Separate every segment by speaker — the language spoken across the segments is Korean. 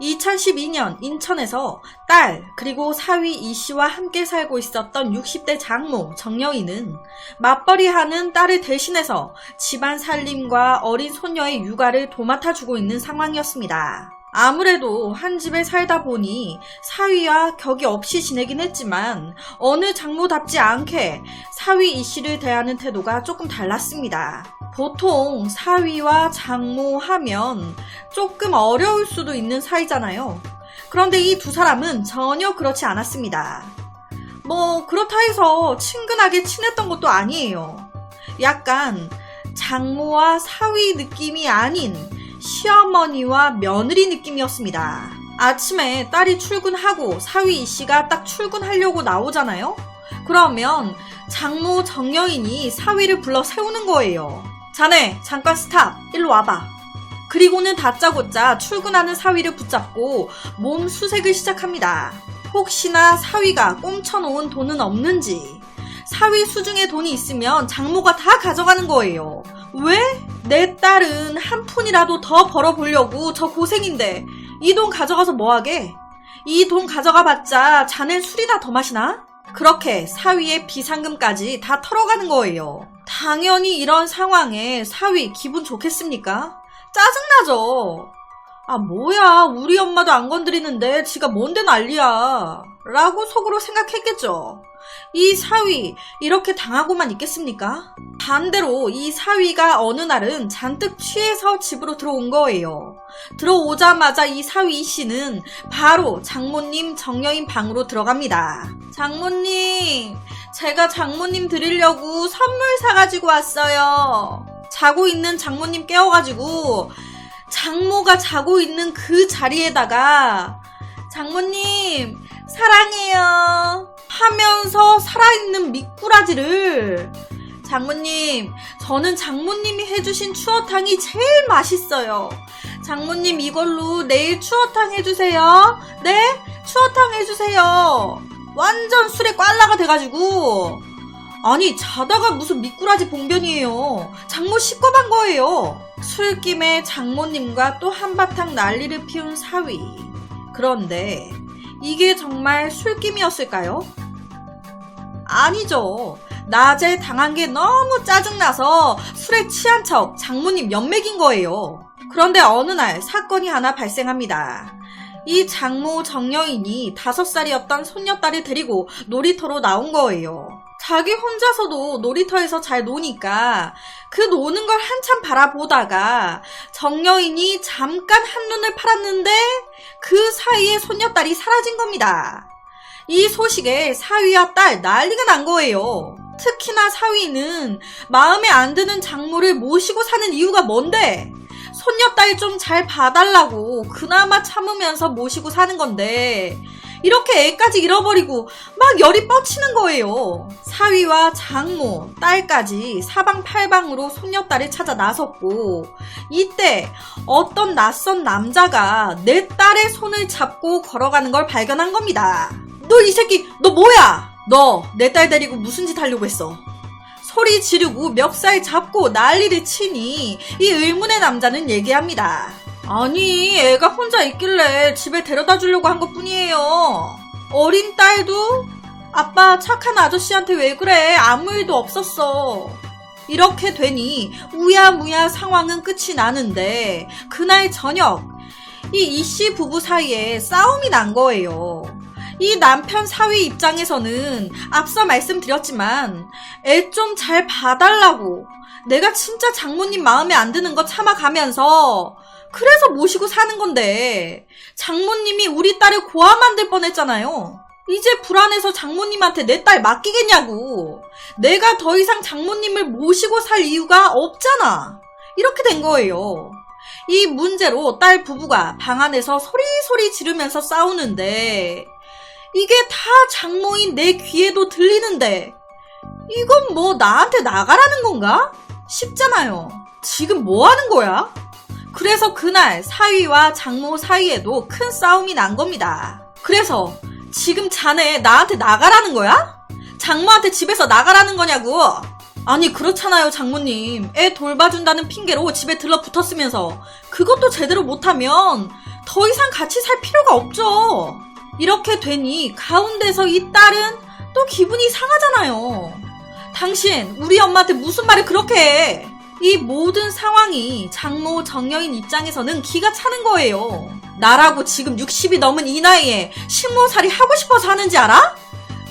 Speaker 1: 2012년 인천에서 딸 그리고 사위 이 씨와 함께 살고 있었던 60대 장모 정여인은 맞벌이하는 딸을 대신해서 집안 살림과 어린 소녀의 육아를 도맡아주고 있는 상황이었습니다. 아무래도 한 집에 살다 보니 사위와 격이 없이 지내긴 했지만 어느 장모답지 않게 사위 이 씨를 대하는 태도가 조금 달랐습니다. 보통 사위와 장모 하면 조금 어려울 수도 있는 사이잖아요. 그런데 이 두 사람은 전혀 그렇지 않았습니다. 뭐, 그렇다 해서 친근하게 친했던 것도 아니에요. 약간 장모와 사위 느낌이 아닌 시어머니와 며느리 느낌이었습니다. 아침에 딸이 출근하고 사위 이 씨가 딱 출근하려고 나오잖아요? 그러면 장모 정여인이 사위를 불러 세우는 거예요. 자네, 잠깐 스탑. 일로 와봐. 그리고는 다짜고짜 출근하는 사위를 붙잡고 몸 수색을 시작합니다. 혹시나 사위가 꽁쳐놓은 돈은 없는지, 사위 수중에 돈이 있으면 장모가 다 가져가는 거예요. 왜? 내 딸은 한 푼이라도 더 벌어보려고 저 고생인데 이 돈 가져가서 뭐하게? 이 돈 가져가 봤자 자넨 술이나 더 마시나? 그렇게 사위의 비상금까지 다 털어가는 거예요. 당연히 이런 상황에 사위 기분 좋겠습니까? 짜증나죠? 아, 뭐야. 우리 엄마도 안 건드리는데 지가 뭔데 난리야. 라고 속으로 생각했겠죠. 이 사위, 이렇게 당하고만 있겠습니까? 반대로 이 사위가 어느 날은 잔뜩 취해서 집으로 들어온 거예요. 들어오자마자 이 사위 씨는 바로 장모님 정여인 방으로 들어갑니다. 장모님, 제가 장모님 드리려고 선물 사가지고 왔어요. 자고 있는 장모님 깨워가지고 장모가 자고 있는 그 자리에다가 장모님 사랑해요 하면서 살아있는 미꾸라지를 장모님 저는 장모님이 해주신 추어탕이 제일 맛있어요. 장모님 이걸로 내일 추어탕 해주세요. 네? 추어탕 해주세요 완전 술에 꽐라가 돼가지고 아니 자다가 무슨 미꾸라지 봉변이에요. 장모 씻고만 거예요. 술김에 장모님과 또 한바탕 난리를 피운 사위. 그런데 이게 정말 술김이었을까요? 아니죠. 낮에 당한 게 너무 짜증나서 술에 취한 척 장모님 연맥인 거예요. 그런데 어느 날 사건이 하나 발생합니다. 이 장모 정여인이 다섯 살이었던 손녀딸을 데리고 놀이터로 나온 거예요. 자기 혼자서도 놀이터에서 잘 노니까 그 노는 걸 한참 바라보다가 정여인이 잠깐 한눈을 팔았는데 그 사이에 손녀딸이 사라진 겁니다. 이 소식에 사위와 딸 난리가 난 거예요. 특히나 사위는 마음에 안 드는 장모를 모시고 사는 이유가 뭔데? 손녀 딸 좀 잘 봐달라고 그나마 참으면서 모시고 사는 건데 이렇게 애까지 잃어버리고 막 열이 뻗치는 거예요. 사위와 장모, 딸까지 사방팔방으로 손녀딸을 찾아 나섰고 이때 어떤 낯선 남자가 내 딸의 손을 잡고 걸어가는 걸 발견한 겁니다. 너 이 새끼 너 뭐야? 너 내 딸 데리고 무슨 짓 하려고 했어? 소리 지르고 멱살 잡고 난리를 치니 이 의문의 남자는 얘기합니다. 아니, 애가 혼자 있길래 집에 데려다 주려고 한 것 뿐이에요. 어린 딸도 아빠 착한 아저씨한테 왜 그래? 아무 일도 없었어. 이렇게 되니 우야무야 상황은 끝이 나는데 그날 저녁 이 이씨 부부 사이에 싸움이 난 거예요. 이 남편 사위 입장에서는 앞서 말씀드렸지만 애 좀 잘 봐달라고 내가 진짜 장모님 마음에 안 드는 거 참아가면서 그래서 모시고 사는 건데 장모님이 우리 딸을 고아 만들 뻔했잖아요. 이제 불안해서 장모님한테 내 딸 맡기겠냐고. 내가 더 이상 장모님을 모시고 살 이유가 없잖아. 이렇게 된 거예요. 이 문제로 딸 부부가 방 안에서 소리소리 지르면서 싸우는데 이게 다 장모인 내 귀에도 들리는데 이건 뭐 나한테 나가라는 건가? 싶잖아요. 지금 뭐 하는 거야? 그래서 그날 사위와 장모 사이에도 큰 싸움이 난 겁니다. 그래서 지금 자네 나한테 나가라는 거야? 장모한테 집에서 나가라는 거냐고? 아니 그렇잖아요 장모님 애 돌봐준다는 핑계로 집에 들러붙었으면서 그것도 제대로 못하면 더 이상 같이 살 필요가 없죠. 이렇게 되니 가운데서 이 딸은 또 기분이 상하잖아요. 당신, 우리 엄마한테 무슨 말을 그렇게 해? 이 모든 상황이 장모 정여인 입장에서는 기가 차는 거예요. 나라고 지금 60이 넘은 이 나이에 식모살이 하고 싶어서 하는지 알아?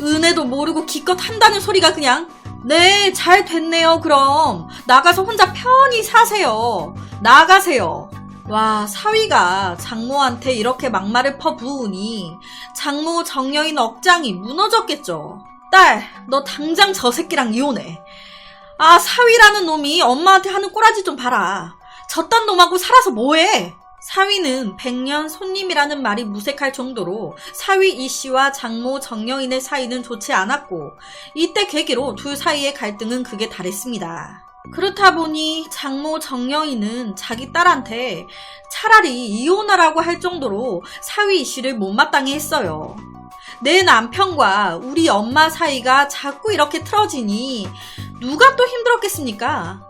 Speaker 1: 은혜도 모르고 기껏 한다는 소리가 그냥 네, 잘 됐네요, 그럼. 나가서 혼자 편히 사세요. 나가세요. 와, 사위가 장모한테 이렇게 막말을 퍼부으니 장모 정여인 억장이 무너졌겠죠. 딸, 너 당장 저 새끼랑 이혼해. 아, 사위라는 놈이 엄마한테 하는 꼬라지 좀 봐라. 저딴 놈하고 살아서 뭐해? 사위는 백년 손님이라는 말이 무색할 정도로 사위 이 씨와 장모 정여인의 사이는 좋지 않았고 이때 계기로 둘 사이의 갈등은 극에 달했습니다. 그렇다 보니 장모 정여인은 자기 딸한테 차라리 이혼하라고 할 정도로 사위 이 씨를 못마땅해 했어요. 내 남편과 우리 엄마 사이가 자꾸 이렇게 틀어지니 누가 또 힘들었겠습니까?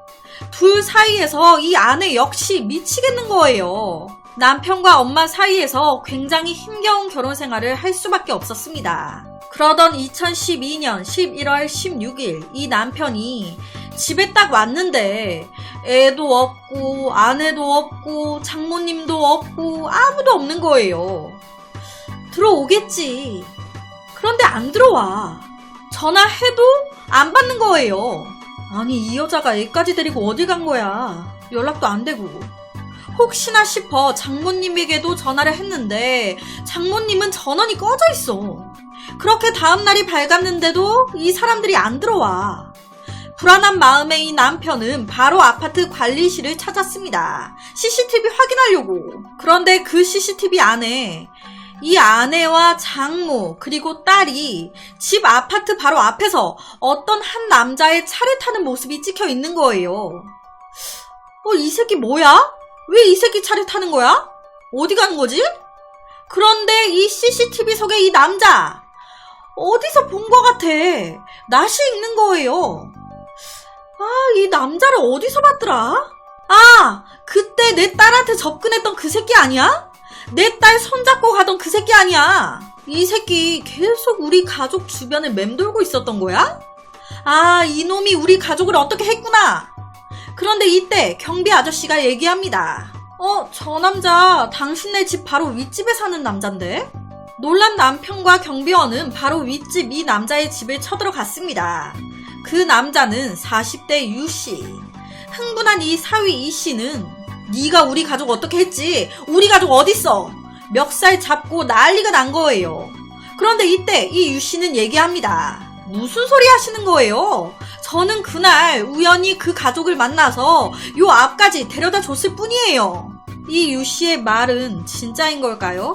Speaker 1: 둘 사이에서 이 아내 역시 미치겠는 거예요. 남편과 엄마 사이에서 굉장히 힘겨운 결혼 생활을 할 수밖에 없었습니다. 그러던 2012년 11월 16일 이 남편이 집에 딱 왔는데 애도 없고 아내도 없고 장모님도 없고 아무도 없는 거예요. 들어오겠지. 그런데 안 들어와. 전화해도 안 받는 거예요. 아니, 이 여자가 애까지 데리고 어디 간 거야? 연락도 안 되고. 혹시나 싶어 장모님에게도 전화를 했는데 장모님은 전원이 꺼져 있어. 그렇게 다음날이 밝았는데도 이 사람들이 안 들어와. 불안한 마음에 이 남편은 바로 아파트 관리실을 찾았습니다. CCTV 확인하려고. 그런데 그 CCTV 안에 이 아내와 장모 그리고 딸이 집 아파트 바로 앞에서 어떤 한 남자의 차를 타는 모습이 찍혀 있는 거예요. 어, 이 새끼 뭐야? 왜 이 새끼 차를 타는 거야? 어디 가는 거지? 그런데 이 CCTV 속에 이 남자 어디서 본 것 같아. 낯이 익는 거예요. 아, 이 남자를 어디서 봤더라? 아, 그때 내 딸한테 접근했던 그 새끼 아니야? 내 딸 손잡고 가던 그 새끼 아니야. 이 새끼 계속 우리 가족 주변을 맴돌고 있었던 거야? 아, 이놈이 우리 가족을 어떻게 했구나. 그런데 이때 경비 아저씨가 얘기합니다. 어, 저 남자 당신네 집 바로 윗집에 사는 남잔데? 놀란 남편과 경비원은 바로 윗집 이 남자의 집을 쳐들어갔습니다. 그 남자는 40대 유 씨. 흥분한 이 사위 이 씨는 네가 우리 가족 어떻게 했지? 우리 가족 어딨어? 멱살 잡고 난리가 난 거예요. 그런데 이때 이 유 씨는 얘기합니다. 무슨 소리 하시는 거예요? 저는 그날 우연히 그 가족을 만나서 요 앞까지 데려다 줬을 뿐이에요. 이 유 씨의 말은 진짜인 걸까요?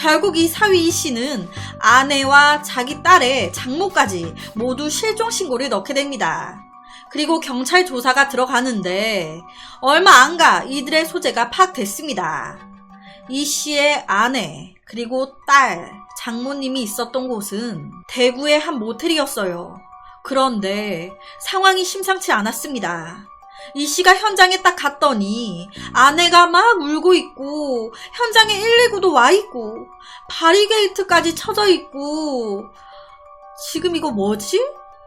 Speaker 1: 결국 이 사위 이 씨는 아내와 자기 딸의 장모까지 모두 실종 신고를 넣게 됩니다. 그리고 경찰 조사가 들어가는데 얼마 안 가 이들의 소재가 파악됐습니다. 이 씨의 아내 그리고 딸 장모님이 있었던 곳은 대구의 한 모텔이었어요. 그런데 상황이 심상치 않았습니다. 이 씨가 현장에 딱 갔더니 아내가 막 울고 있고 현장에 119도 와 있고 바리게이트까지 쳐져 있고 지금 이거 뭐지?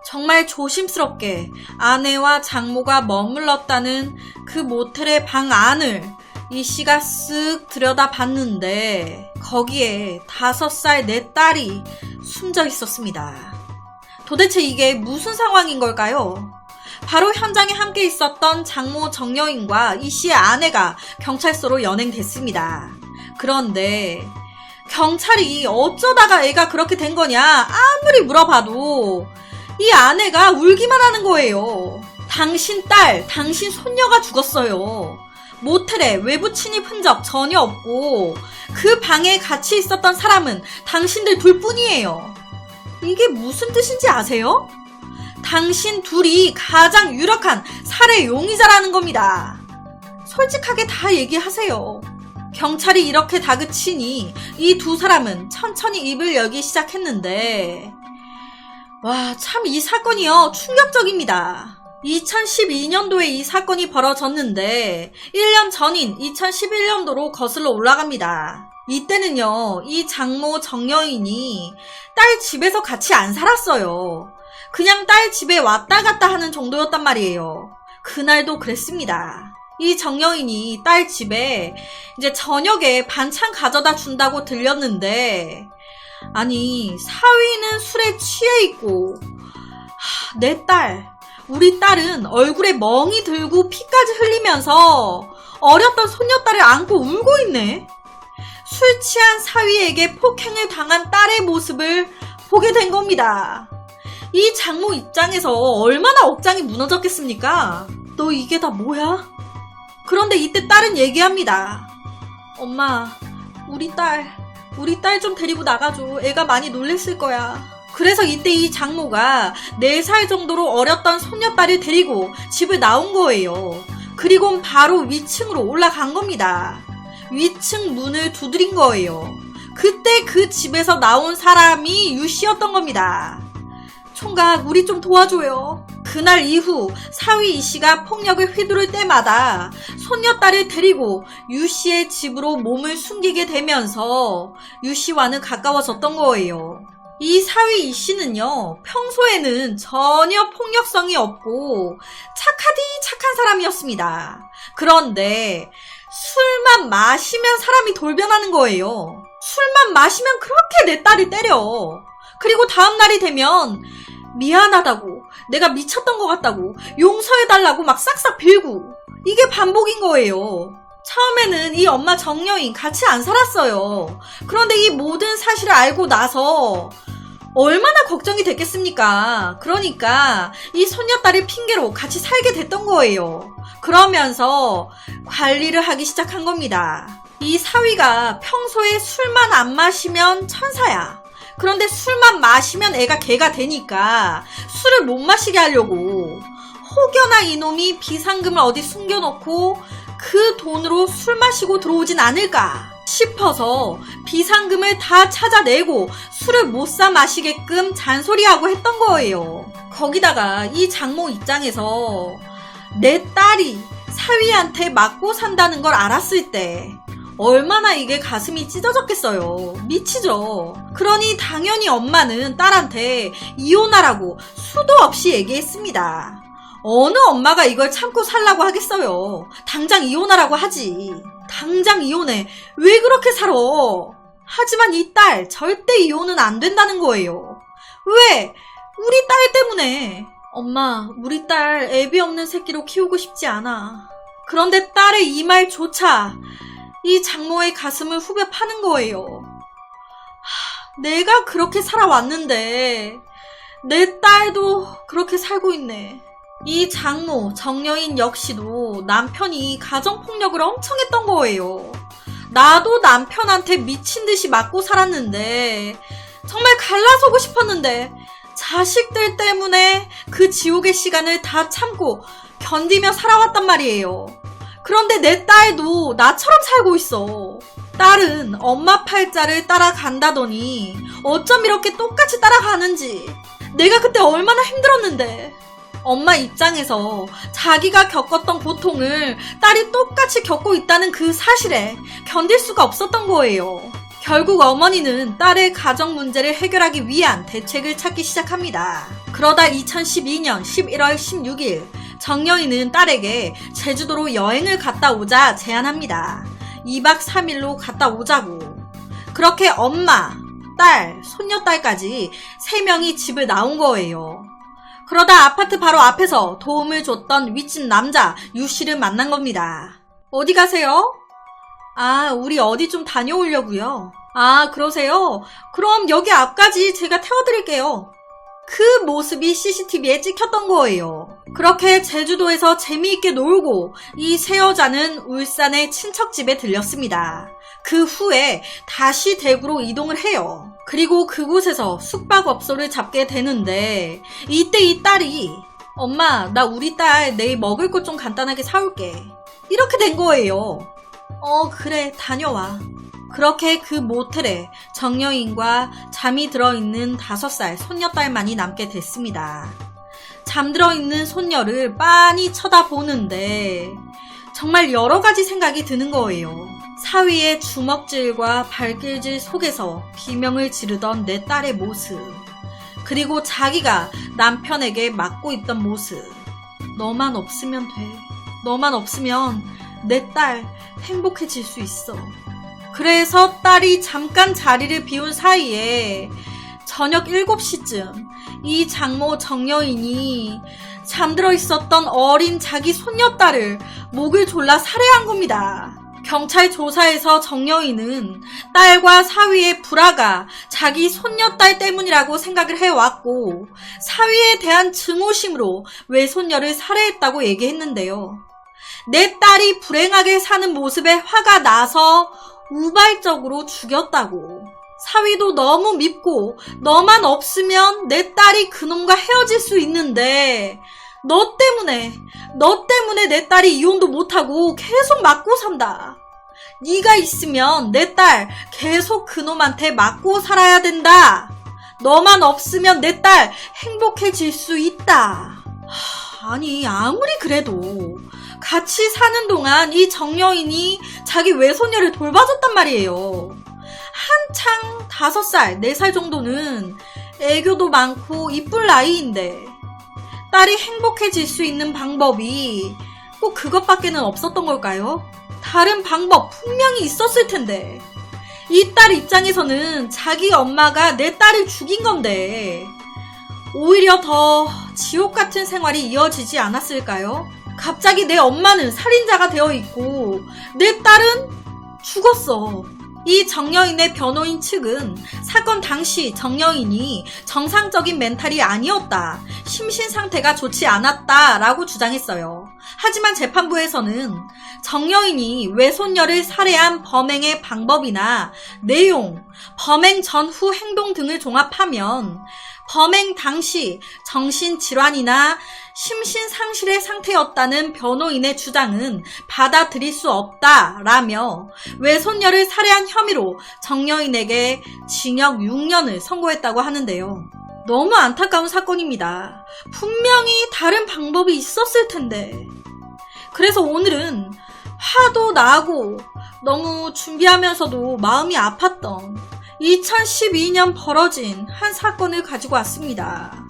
Speaker 1: 정말 조심스럽게 아내와 장모가 머물렀다는 그 모텔의 방 안을 이 씨가 쓱 들여다 봤는데 거기에 다섯 살 내 딸이 숨져 있었습니다. 도대체 이게 무슨 상황인 걸까요? 바로 현장에 함께 있었던 장모 정여인과 이 씨의 아내가 경찰서로 연행됐습니다. 그런데 경찰이 어쩌다가 애가 그렇게 된 거냐 아무리 물어봐도 이 아내가 울기만 하는 거예요. 당신 딸, 당신 손녀가 죽었어요. 모텔에 외부 침입 흔적 전혀 없고 그 방에 같이 있었던 사람은 당신들 둘 뿐이에요. 이게 무슨 뜻인지 아세요? 당신 둘이 가장 유력한 살해 용의자라는 겁니다. 솔직하게 다 얘기하세요. 경찰이 이렇게 다그치니 이 두 사람은 천천히 입을 열기 시작했는데, 와, 참 이 사건이요. 충격적입니다. 2012년도에 이 사건이 벌어졌는데 1년 전인 2011년도로 거슬러 올라갑니다. 이때는요, 이 장모 정여인이 딸 집에서 같이 안 살았어요. 그냥 딸 집에 왔다 갔다 하는 정도였단 말이에요. 그날도 그랬습니다. 이 정여인이 딸 집에 이제 저녁에 반찬 가져다 준다고 들렸는데, 아니, 사위는 술에 취해 있고, 하, 내 딸, 우리 딸은 얼굴에 멍이 들고 피까지 흘리면서 어렸던 손녀딸을 안고 울고 있네. 술 취한 사위에게 폭행을 당한 딸의 모습을 보게 된 겁니다. 이 장모 입장에서 얼마나 억장이 무너졌겠습니까? 너 이게 다 뭐야? 그런데 이때 딸은 얘기합니다. 엄마, 우리 딸, 우리 딸 좀 데리고 나가줘. 애가 많이 놀랬을 거야. 그래서 이때 이 장모가 4살 정도로 어렸던 손녀딸을 데리고 집을 나온 거예요. 그리고 바로 위층으로 올라간 겁니다. 위층 문을 두드린 거예요. 그때 그 집에서 나온 사람이 유 씨였던 겁니다. 총각, 우리 좀 도와줘요. 그날 이후 사위 이 씨가 폭력을 휘두를 때마다 손녀딸을 데리고 유 씨의 집으로 몸을 숨기게 되면서 유 씨와는 가까워졌던 거예요. 이 사위 이 씨는요, 평소에는 전혀 폭력성이 없고 착하디 착한 사람이었습니다. 그런데 술만 마시면 사람이 돌변하는 거예요. 술만 마시면 그렇게 내 딸을 때려. 그리고 다음날이 되면 미안하다고, 내가 미쳤던 것 같다고, 용서해달라고 막 싹싹 빌고, 이게 반복인 거예요. 처음에는 이 엄마 정여인 같이 안 살았어요. 그런데 이 모든 사실을 알고 나서 얼마나 걱정이 됐겠습니까? 그러니까 이 손녀딸을 핑계로 같이 살게 됐던 거예요. 그러면서 관리를 하기 시작한 겁니다. 이 사위가 평소에 술만 안 마시면 천사야. 그런데 술만 마시면 애가 개가 되니까 술을 못 마시게 하려고 혹여나 이놈이 비상금을 어디 숨겨놓고 그 돈으로 술 마시고 들어오진 않을까 싶어서 비상금을 다 찾아내고 술을 못 사 마시게끔 잔소리하고 했던 거예요. 거기다가 이 장모 입장에서 내 딸이 사위한테 맞고 산다는 걸 알았을 때 얼마나 이게 가슴이 찢어졌겠어요. 미치죠. 그러니 당연히 엄마는 딸한테 이혼하라고 수도 없이 얘기했습니다. 어느 엄마가 이걸 참고 살라고 하겠어요. 당장 이혼하라고 하지. 당장 이혼해. 왜 그렇게 살아? 하지만 이 딸 절대 이혼은 안 된다는 거예요. 왜? 우리 딸 때문에. 엄마, 우리 딸 애비 없는 새끼로 키우고 싶지 않아. 그런데 딸의 이 말조차 이 장모의 가슴을 후벼 파는 거예요. 하, 내가 그렇게 살아왔는데 내 딸도 그렇게 살고 있네. 이 장모 정여인 역시도 남편이 가정폭력을 엄청 했던 거예요. 나도 남편한테 미친 듯이 맞고 살았는데 정말 갈라서고 싶었는데 자식들 때문에 그 지옥의 시간을 다 참고 견디며 살아왔단 말이에요. 그런데 내 딸도 나처럼 살고 있어. 딸은 엄마 팔자를 따라간다더니 어쩜 이렇게 똑같이 따라가는지. 내가 그때 얼마나 힘들었는데. 엄마 입장에서 자기가 겪었던 고통을 딸이 똑같이 겪고 있다는 그 사실에 견딜 수가 없었던 거예요. 결국 어머니는 딸의 가정 문제를 해결하기 위한 대책을 찾기 시작합니다. 그러다 2012년 11월 16일 정여인은 딸에게 제주도로 여행을 갔다 오자 제안합니다. 2박 3일로 갔다 오자고. 그렇게 엄마, 딸, 손녀딸까지 3명이 집을 나온 거예요. 그러다 아파트 바로 앞에서 도움을 줬던 윗집 남자 유 씨를 만난 겁니다. 어디 가세요? 아, 우리 어디 좀 다녀오려고요. 아, 그러세요? 그럼 여기 앞까지 제가 태워드릴게요. 그 모습이 CCTV에 찍혔던 거예요. 그렇게 제주도에서 재미있게 놀고 이 세 여자는 울산의 친척집에 들렸습니다. 그 후에 다시 대구로 이동을 해요. 그리고 그곳에서 숙박업소를 잡게 되는데 이때 이 딸이 엄마 나 우리 딸 내일 먹을 것 좀 간단하게 사올게. 이렇게 된 거예요. 어 그래 다녀와. 그렇게 그 모텔에 정여인과 잠이 들어있는 다섯 살 손녀딸만이 남게 됐습니다. 잠들어 있는 손녀를 빤히 쳐다보는데 정말 여러 가지 생각이 드는 거예요. 사위의 주먹질과 발길질 속에서 비명을 지르던 내 딸의 모습. 그리고 자기가 남편에게 맞고 있던 모습. 너만 없으면 돼. 너만 없으면 내 딸 행복해질 수 있어. 그래서 딸이 잠깐 자리를 비운 사이에 저녁 7시쯤 이 장모 정여인이 잠들어 있었던 어린 자기 손녀딸을 목을 졸라 살해한 겁니다. 경찰 조사에서 정여인은 딸과 사위의 불화가 자기 손녀딸 때문이라고 생각을 해왔고 사위에 대한 증오심으로 외손녀를 살해했다고 얘기했는데요. 내 딸이 불행하게 사는 모습에 화가 나서 우발적으로 죽였다고. 사위도 너무 밉고 너만 없으면 내 딸이 그놈과 헤어질 수 있는데 너 때문에 너 때문에 내 딸이 이혼도 못하고 계속 맞고 산다. 네가 있으면 내 딸 계속 그놈한테 맞고 살아야 된다. 너만 없으면 내 딸 행복해질 수 있다. 하, 아니 아무리 그래도 같이 사는 동안 이 정여인이 자기 외손녀를 돌봐줬단 말이에요. 한창 다섯 살, 네 살 정도는 애교도 많고 이쁠 나이인데 딸이 행복해질 수 있는 방법이 꼭 그것밖에는 없었던 걸까요? 다른 방법 분명히 있었을 텐데 이 딸 입장에서는 자기 엄마가 내 딸을 죽인 건데 오히려 더 지옥 같은 생활이 이어지지 않았을까요? 갑자기 내 엄마는 살인자가 되어 있고 내 딸은 죽었어. 이 정여인의 변호인 측은 사건 당시 정여인이 정상적인 멘탈이 아니었다. 심신 상태가 좋지 않았다. 라고 주장했어요. 하지만 재판부에서는 정여인이 외손녀를 살해한 범행의 방법이나 내용, 범행 전후 행동 등을 종합하면 범행 당시 정신질환이나 심신상실의 상태였다는 변호인의 주장은 받아들일 수 없다라며 외손녀를 살해한 혐의로 정여인에게 징역 6년을 선고했다고 하는데요. 너무 안타까운 사건입니다. 분명히 다른 방법이 있었을 텐데. 그래서 오늘은 화도 나고 너무 준비하면서도 마음이 아팠던 2012년 벌어진 한 사건을 가지고 왔습니다.